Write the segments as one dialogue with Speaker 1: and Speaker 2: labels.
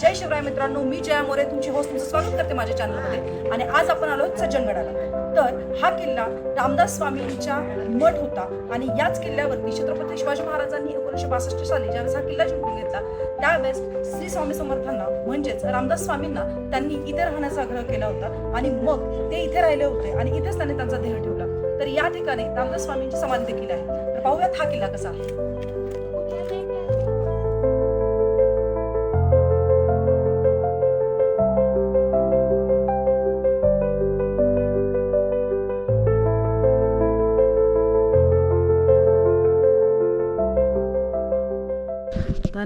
Speaker 1: जय शिवराय मित्रांनो मी जया मोरे तुमची होस्ट तुमचं स्वागत करते माझ्या चॅनलमध्ये आणि आज आपण आलो सज्जनगडाला तर हा किल्ला रामदास स्वामींचा मठ होता आणि याच किल्ल्यावरती छत्रपती शिवाजी महाराजांनी एकोणीशे बासष्ट साली ज्यावेळेस हा किल्ला जिंकून घेतला त्यावेळेस श्री स्वामी समर्थांना म्हणजेच रामदास स्वामींना त्यांनी इथे राहण्याचा आग्रह केला होता आणि मग ते इथे राहिले होते आणि इथेच त्यांनी त्यांचा देह ठेवला. तर या ठिकाणी रामदास स्वामींची समाधी देखील आहे. तर पाहूयात हा किल्ला कसा आहे.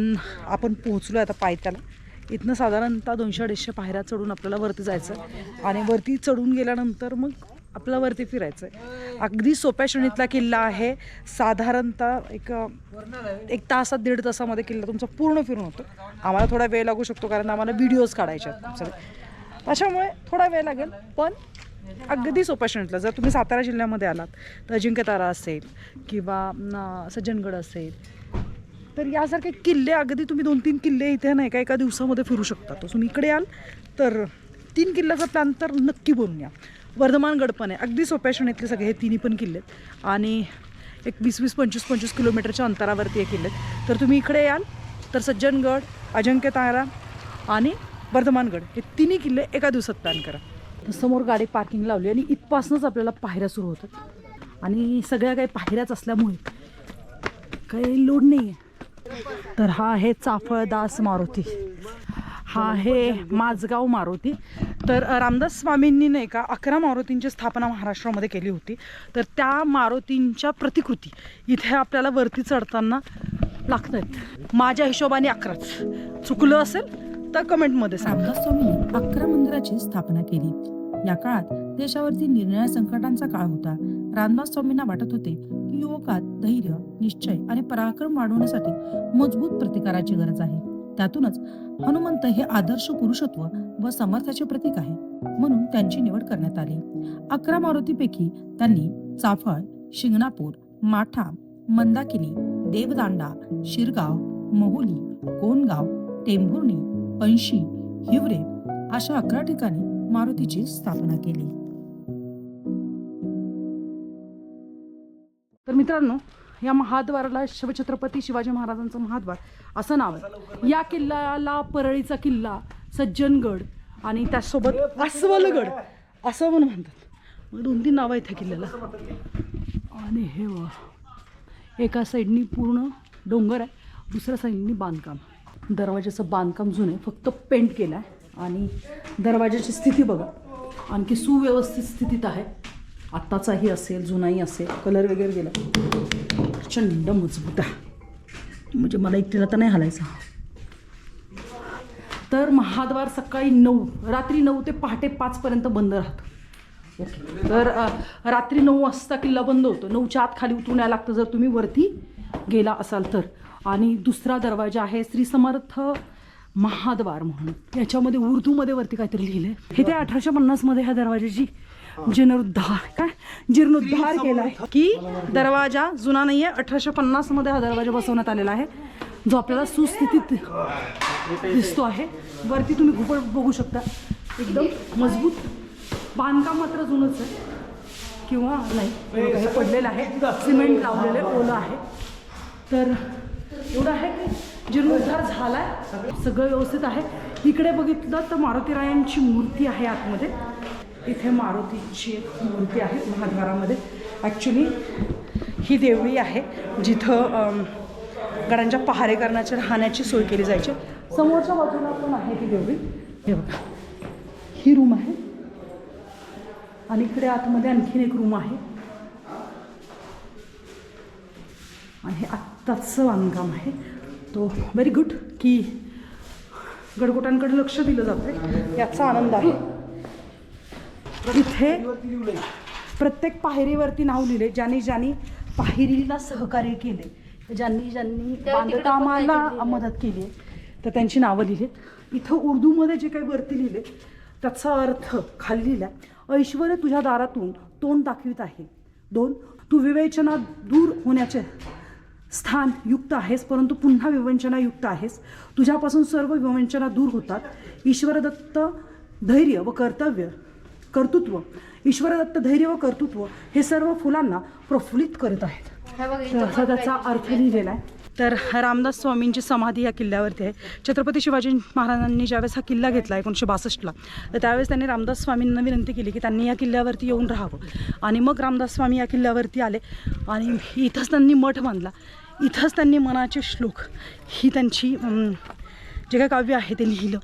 Speaker 1: कारण आपण पोहोचलो आहे आता पायथ्याला. इथनं साधारणतः दोनशे अडीचशे पायऱ्या चढून आपल्याला वरती जायचं आहे आणि वरती चढून गेल्यानंतर मग आपल्याला वरती फिरायचं आहे अगदी सोप्या श्रेणीतला किल्ला आहे. साधारणतः एक एक तासात दीड तासामध्ये किल्ला तुमचा पूर्ण फिरून होतो. आम्हाला थोडा वेळ लागू शकतो कारण आम्हाला व्हिडिओज काढायचे आहेत सगळे. त्याच्यामुळे थोडा वेळ लागेल पण अगदी सोप्या श्रेणीतला. जर तुम्ही सातारा जिल्ह्यामध्ये आलात तर अजिंक्यतारा असेल किंवा सज्जनगड असेल तर यासारखे किल्ले अगदी तुम्ही दोन तीन किल्ले इथे नाही का एका दिवसामध्ये फिरू शकता. तर तुम्ही इकडे याल. तर तीन किल्ल्याचा प्लॅन तर नक्की बनूया या वर्धमानगड पण आहे. अगदी सोप्या श्रेणीतले सगळे हे तिन्ही पण किल्ले आहेत. आणि एक वीस वीस पंचवीस पंचवीस किलोमीटरच्या अंतरावरती हे किल्ले आहेत. तर तुम्ही इकडे याल. तर सज्जनगड अजिंक्यतारा आणि वर्धमानगड हे तिन्ही किल्ले एका दिवसात प्लॅन करा. समोर गाडी पार्किंग लावली आणि इथपासूनच आपल्याला पायऱ्या सुरू होतात. आणि सगळ्या काही पायऱ्याच असल्यामुळे काही लोड नाही आहे तर हा आहे चाफळदास मारुती. हा आहे माझगाव मारुती. तर रामदास स्वामींनी नाही का अकरा मारुतींची स्थापना महाराष्ट्रामध्ये केली होती. तर त्या मारुतींच्या प्रतिकृती इथे आपल्याला वरती चढताना लागत आहेत माझ्या हिशोबाने अकराच. चुकलं असेल तर कमेंटमध्ये
Speaker 2: रामदास स्वामींनी अकरा मंदिराची स्थापना केली. या काळात देशावरती निर्णया संकटांचा काळ होता. रामदास स्वामींना वाटत होते की युवकात धैर्य निश्चय आणि पराक्रम वाढवण्यासाठी मजबूत प्रतिकाराची गरज आहे. त्यातूनच हनुमंत हे आदर्श पुरुषत्व व समर्थाचे प्रतीक आहे म्हणून त्यांची निवड करण्यात आली. अकरा मारुतीपैकी त्यांनी चाफळ शिंगणापूर माठा मंदाकिनी देवदांडा शिरगाव मोहुली कोणगाव टेंभुर्णी पंशी हिवरे अशा अकरा ठिकाणी मारुतीची स्थापना केली.
Speaker 1: तर मित्रांनो या महाद्वाराला शिवछत्रपती शिवाजी महाराजांचं महाद्वार असं नाव आहे. या किल्ल्याला परळीचा किल्ला सज्जनगड आणि त्यासोबत अस्वलगड असं पण म्हणतात. मग दोन तीन नावं आहेत त्या किल्ल्याला. आणि हे वा एका साईडनी पूर्ण डोंगर आहे दुसऱ्या साईडनी बांधकाम. दरवाजाचं बांधकाम जुनं आहे फक्त पेंट केलं आहे आणि दरवाजाची स्थिती बघा. आणखी सुव्यवस्थित स्थितीत आहे. आत्ताचाही असेल जुनाही असेल कलर वगैरे गेला. प्रचंड मजबूत आहे. म्हणजे मला एकटीला तर नाही हलायचा. तर महाद्वार सकाळी नऊ रात्री नऊ ते पहाटे पाचपर्यंत बंद राहतं. ओके. तर रात्री नऊ वाजता किल्ला बंद होतो. नऊच्या आत खाली उतरून यायला लागतं जर तुम्ही वरती गेला असाल तर. आणि दुसरा दरवाजा आहे श्री समर्थ महाद्वार म्हणून. याच्यामध्ये उर्दूमध्ये वरती काहीतरी लिहिलं आहे हे ते अठराशे पन्नासमध्ये ह्या दरवाजाची जीर्णोद्धार काय? जीर्णोद्धार केला आहे की दरवाजा जुना नाही आहे अठराशे पन्नासमध्ये हा दरवाजा बसवण्यात आलेला आहे. जो आपल्याला सुस्थितीत दिसतो आहे. वरती तुम्ही घुबड बघू शकता. एकदम मजबूत. बांधकाम मात्र जुनंच आहे. किंवा नाही हे पडलेलं आहे. सिमेंट लावलेलं आहे. ओलं आहे. तर एवढं आहे. की जीर्णोद्धार झाला आहे सगळं व्यवस्थित आहे. इकडे बघितलं तर मारुतीरायांची मूर्ती आहे आतमध्ये. इथे मारुतीची एक मूर्ती आहे महाद्वारामध्ये. ॲक्च्युली ही देवळी आहे जिथं गडांच्या पहारे राहण्याची सोय केली जायची. समोरच्या बाजूला पण आहे ही देवळी हे बघा. ही रूम आहे. आणि इकडे आतमध्ये आणखीन एक रूम आहे. आणि हे आत्ताचं बांधकाम आहे. तो व्हेरी गुड की गडकोटांकडे लक्ष दिलं जातं याचा आनंद आहे. इथे प्रत्येक पायरीवरती नाव लिहिले. ज्यांनी ज्यांनी पायरीला सहकार्य केले ज्यांनी ज्यांनी बांधकामाला मदत केली तर त्यांची नावं लिहिलीत इथं उर्दूमध्ये जे काही वरती लिहिले त्याचा अर्थ खाली लिहिला ऐश्वर तुझ्या दारातून तोंड दाखवित आहे. दोन तू विवेचना दूर होण्याचे स्थान युक्त आहेस परंतु पुन्हा विवंचना युक्त आहेस. तुझ्यापासून सर्व विवंचना दूर होतात. ईश्वरदत्त धैर्य व कर्तव्य कर्तृत्व. ईश्वरदत्त धैर्य व कर्तृत्व हे सर्व फुलांना प्रफुल्लित करत आहेत. त्याचा अर्थ लिहिलेला आहे तर रामदास स्वामींची समाधी या किल्ल्यावरती आहे. छत्रपती शिवाजी महाराजांनी ज्यावेळेस हा किल्ला घेतला एकोणीसशे बासष्टला तर त्यावेळेस त्यांनी रामदास स्वामींना विनंती केली की त्यांनी या किल्ल्यावरती येऊन राहावं. आणि मग रामदास स्वामी या किल्ल्यावरती आले आणि इथंच त्यांनी मठ बांधला. इथंच त्यांनी मनाचे श्लोक ही त्यांची जे काय काव्य आहे ते लिहिलं.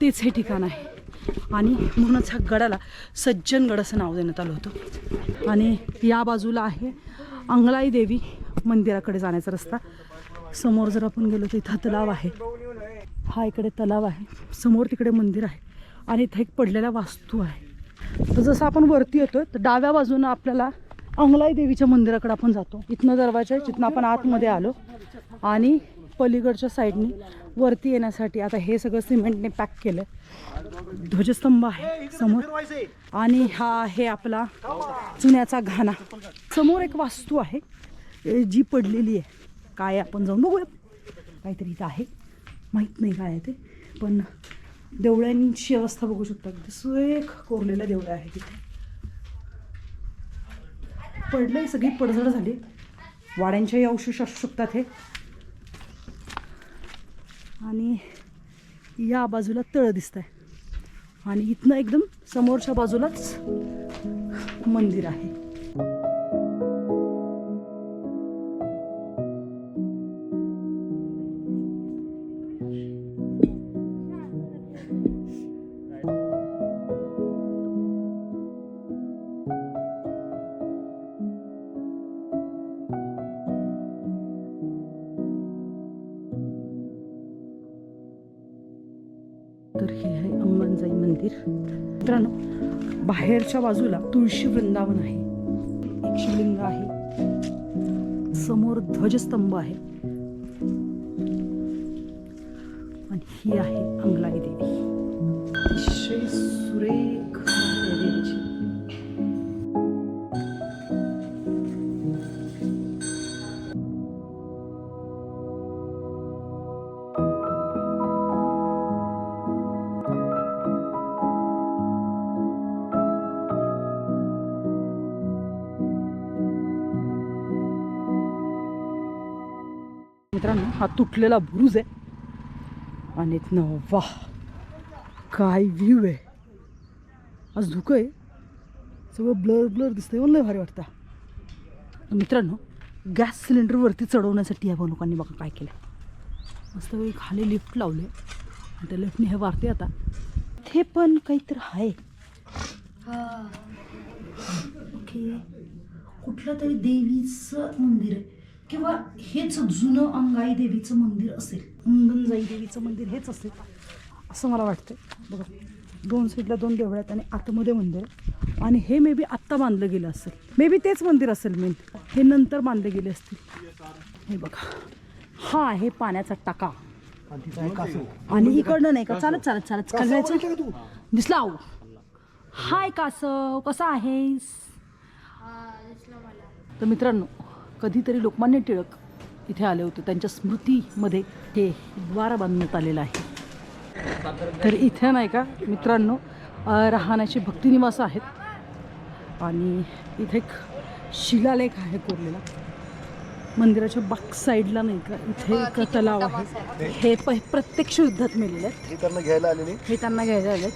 Speaker 1: तेच हे ठिकाण आहे. आणि म्हणूनच ह्या गडाला सज्जनगड असं नाव देण्यात आलं होतं. आणि या बाजूला आहे अंगलाई देवी. मंदिराकडे जाण्याचा रस्ता. समोर जर आपण गेलो तर इथं तलाव आहे. हा इकडे तलाव आहे. समोर तिकडे मंदिर आहे. आणि इथं एक पडलेला वास्तू आहे. तर जसं आपण वरती येतो तर डाव्या बाजूनं आपल्याला अंगलाई देवीच्या मंदिराकडे आपण जातो. इथनं दरवाजा आहे जिथनं आपण आतमध्ये आलो. आणि पलीकडच्या साईडनी वरती येण्यासाठी आता हे सगळं सिमेंटने पॅक केलं ध्वजस्तंभ आहे समोर. आणि हा आहे आपला चुन्याचा घाणा. समोर एक वास्तू आहे. जी पडलेली आहे काय आपण जाऊन बघूया. काहीतरी इथं आहे. माहीत नाही काय आहे ते. पण देवळ्यांची अवस्था बघू शकता. किती सुरेख कोरलेल्या देवळ्या आहे तिथे. पडलंय सगळी पडझड झाली. वाड्यांच्याही अवशेष असू शकतात हे. आणि या बाजूला तळ दिसत आहे आणि इथनं एकदम समोरच्या बाजूलाच मंदिर आहे. बाहेरच्या बाजूला तुळशी वृंदावन आहे. एक शिवलिंग आहे. समोर ध्वजस्तंभ आहे. आणि ही आहे अंगलाई देवी. अतिशय सुरेख मित्रांनो हा तुटलेला बुरुज आहे. आणि इथनं वा काय व्ह्यू आहे. आज धुकं आहे. सगळं ब्लर ब्लर दिसतंय. हो, मला भारी वाटतं. मित्रांनो गॅस सिलेंडरवरती चढवण्यासाठी ह्या लोकांनी बघा काय केलं मस्त वेळी खाली लिफ्ट लावले आणि त्या लिफ्टने हे वारते आता. ते पण काहीतरी आहे. ओके. कुठलं तरी देवीचं मंदिर आहे. किंवा हेच जुनं अंगाई देवीचं मंदिर असेल अंगणजाई देवीचं मंदिर हेच असेल असं मला वाटतं बघा दोन साईडला दोन देवळ्या आहेत आणि आतमध्ये मंदिर आहे. आणि हे मे बी आत्ता बांधलं गेलं असेल. मे बी तेच मंदिर असेल मेन हे नंतर बांधले गेले असतील. हे बघा. हा आहे पाण्याचा टाका. आणि इकडनं नाही का? चालत चालत चालत. खाली जायचं दिसला अहो. हाय कासव कसा आहेस? तर मित्रांनो कधीतरी लोकमान्य टिळक इथे आले होते. त्यांच्या स्मृतीमध्ये हे द्वार बांधण्यात आलेलं आहे. तर इथे नाही का मित्रांनो राहण्याचे भक्तिनिवास आहेत. आणि इथे एक शिलालेख आहे कोरलेला. मंदिराच्या बाक साईडला नाही का इथे एक तलाव आहे. हे प प्रत्यक्ष युद्धात मेलेले आहेत
Speaker 3: हे त्यांना घ्यायला आलेले.
Speaker 1: हे त्यांना घ्यायला आले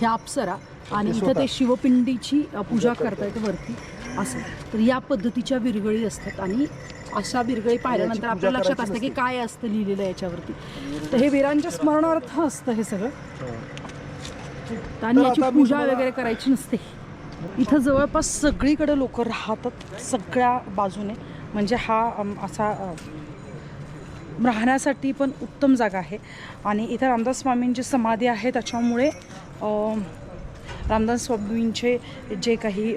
Speaker 1: हे अप्सरा. आणि इथं ते शिवपिंडीची पूजा करतायत वरती. असं. तर या पद्धतीच्या विरगळी असतात आणि अशा विरगळी पाहिल्यानंतर आपल्या लक्षात असतं की काय असतं लिहिलेलं याच्यावरती. तर हे वीरांच्या स्मरणार्थ असतं हे सगळं. आणि याची पूजा वगैरे करायची नसते. इथं जवळपास सगळीकडे लोक राहतात सगळ्या बाजूने. म्हणजे हा असा राहण्यासाठी पण उत्तम जागा आहे. आणि इथं रामदास स्वामींची समाधी आहे. त्याच्यामुळे रामदास स्वामींचे जे काही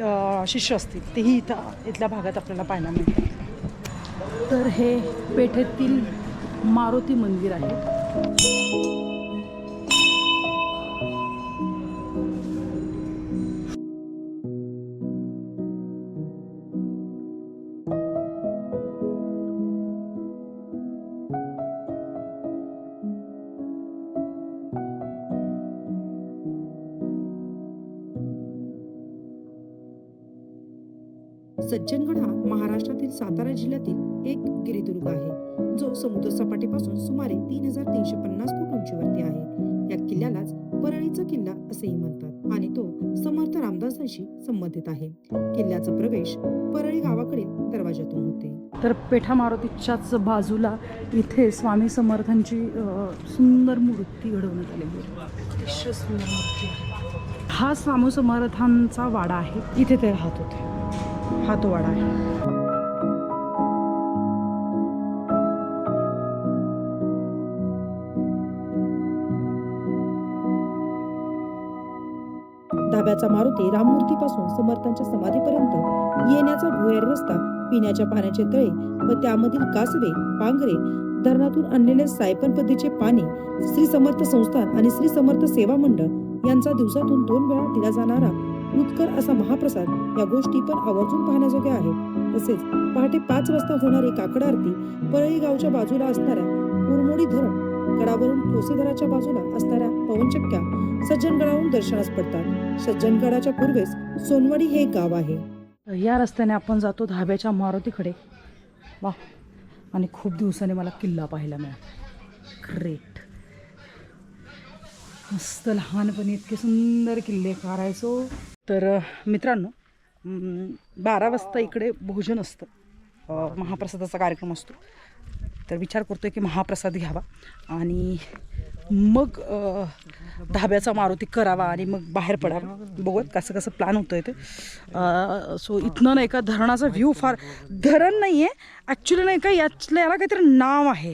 Speaker 1: शिष्य असतील तेही इथं इथल्या भागात आपल्याला पाहायला मिळतात तर हे पेठेतील मारुती मंदिर आहे.
Speaker 2: सज्जनगड हा महाराष्ट्रातील सातारा जिल्ह्यातील एक गिरिदुर्ग आहे. जो समुद्र सपाटीपासून सुमारे तीन हजार तीनशे पन्नास फूट उंचीवरती आहे. या किल्ल्यालाच परळीचा किल्ला असेही म्हणतात आणि तो समर्थ रामदासांशी संबंधित आहे. किल्ल्याचा प्रवेश परळी गावाकडील दरवाजातून होते.
Speaker 1: तर पेठा मारुतीच्याच बाजूला इथे स्वामी समर्थांची अ, सुंदर मूर्ती घडवण्यात आलेली आहे. अतिशय सुंदर मूर्ती हा स्वामी समर्थांचा वाडा आहे. इथे ते राहत होते. हा तो वाडा आहे.
Speaker 2: धाब्याचा मारुती राममूर्तीपासून समर्थांच्या समाधीपर्यंत येण्याचा भुयार रस्ता पिण्याच्या पाण्याचे तळे व त्यामधील कासवे पांघरे धरणातून आणलेले सायपन पद्धतीचे पाणी श्री समर्थ संस्थान आणि श्री समर्थ सेवा मंडळ यांचा दिवसातून दोन वेळा दिला जाणारा उत्कर असा महाप्रसाद या गोष्टी पण आवर्जून पाहण्याजोग्या आहेत. तसेच पहाटे पाच वाजता होणारी काकड आरती परळी गावच्या बाजूला असणाऱ्या उरमोडी धरण गडावरून ठोसेधराच्या बाजूला असणाऱ्या पवनचक्क्या सज्जनगडावरून दर्शनास पडतात. सज्जनगडाच्या पूर्वेस सोनवाडी हे एक गाव आहे.
Speaker 1: या रस्त्याने आपण जातो धाब्याच्या मारुतीकडे. वा आणि खूप दिवसाने मला किल्ला पाहायला मिळाला. ग्रेट मस्त लहानपणी इतके सुंदर किल्ले कारायचो तर मित्रांनो बारा वाजता इकडे भोजन असतं. महाप्रसादाचा कार्यक्रम असतो. तर विचार करतोय की महाप्रसाद घ्यावा आणि मग धाब्याचा मारुती करावा आणि मग बाहेर पडावा. बघूयात कसं कसं प्लॅन होतं आहे ते सो इथनं नाही का धरणाचा व्ह्यू फार धरण नाही आहे ॲक्च्युली नाही का यातलं याला काहीतरी नाव आहे.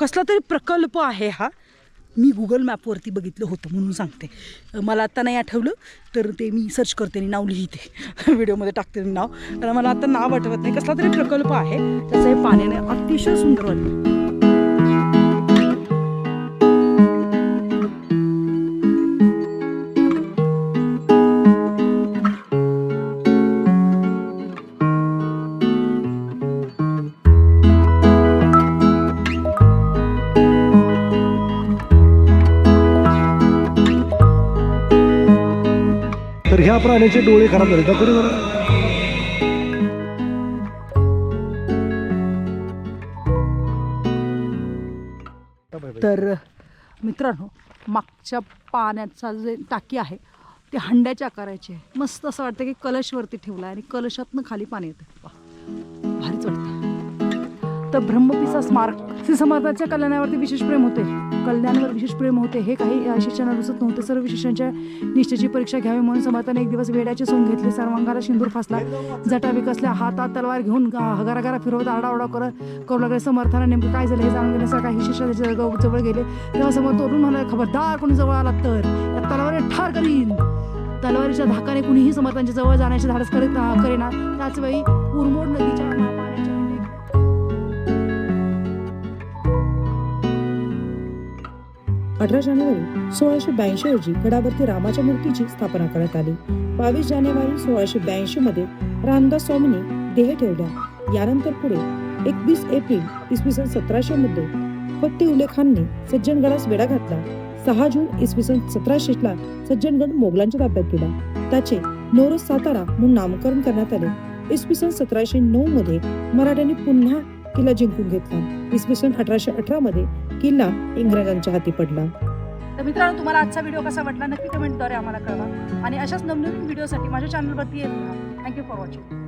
Speaker 1: कसला तरी प्रकल्प आहे हा. मी गुगल मॅपवरती बघितलं होतं म्हणून सांगते. मला आत्ता नाही आठवलं तर ते मी सर्च करते आणि नाव लिहिते. व्हिडिओमध्ये टाकते नाव. कारण मला आता नाव आठवत नाही. कसला तरी प्रकल्प आहे. त्याचं हे पाण्याने अतिशय सुंदर वाटतं.
Speaker 3: प्राण्याचे डोळे खराब झाले. दाखवले जरा.
Speaker 1: तर मित्रांनो मागच्या पाण्याचा जे टाकी आहे ते हंड्याच्या आकाराची आहे. मस्त असं वाटतं की कलशवरती ठेवला आहे आणि कलशातनं खाली पाणी येतं भारीच वाटतं. तर ब्रह्मपिसा स्मारक श्री समर्थाच्या कल्याणावरती विशेष प्रेम होते. कल्याणावर विशेष प्रेम होते हे काही अ, शिष्यांना रुचत नव्हते. सर्व शिष्यांच्या निष्ठेची परीक्षा घ्यावी म्हणून समर्थाने एक दिवस वेड्याचे सोंग घेतले. सर्वांगाला शिंदूर फासला. जटा विकसल्या हातात तलवार घेऊन घराघरा फिरवत आरडाओरडा करत करू लागले. समर्थाने नेमकं काय झालं हे जाणून घेण्यासाठी काही शिष्य जवळ गेले. तेव्हा समोर तोडून म्हणाले खबरदार कोणी जवळ आला तर? या तलवारीने ठार करीन. तलवारीच्या धाकाने कुणीही समर्थांच्या जवळ जाण्याचे धाडस करीत करेना. त्याच वेळी उरमोड नदीच्या
Speaker 2: अठरा जानेवारी सोळाशे ब्याऐंशी रोजी गडावरती रामाच्या मूर्तीची स्थापना करण्यात आली. बावीस जानेवारी सोळाशे ब्याऐंशी मध्ये रामदास स्वामींनी देह ठेवला. यानंतर पुढे एकवीस एप्रिल इसवी सन सतराशे मध्ये फत्ते उले सज्जनगडास वेढा घातला. सहा जून इसवी सन सतराशे ला सज्जनगड मोगलांच्या ताब्यात गेला. त्याचे नोरस सातारा म्हणून नामकरण करण्यात आले. इसवी सन सतराशे नऊ मध्ये मराठ्यांनी पुन्हा किल्ला जिंकून घेतला. इसवी सन अठराशे अठरा मध्ये किल्ला इंग्रजांच्या हाती पडला.
Speaker 1: तर मित्रांनो तुम्हाला आजचा व्हिडिओ कसा वाटला? नक्की कमेंटद्वारे आम्हाला कळवा. आणि अशाच नवनवीन व्हिडिओसाठी माझ्या चॅनलवरती येत राहा. Thank you for watching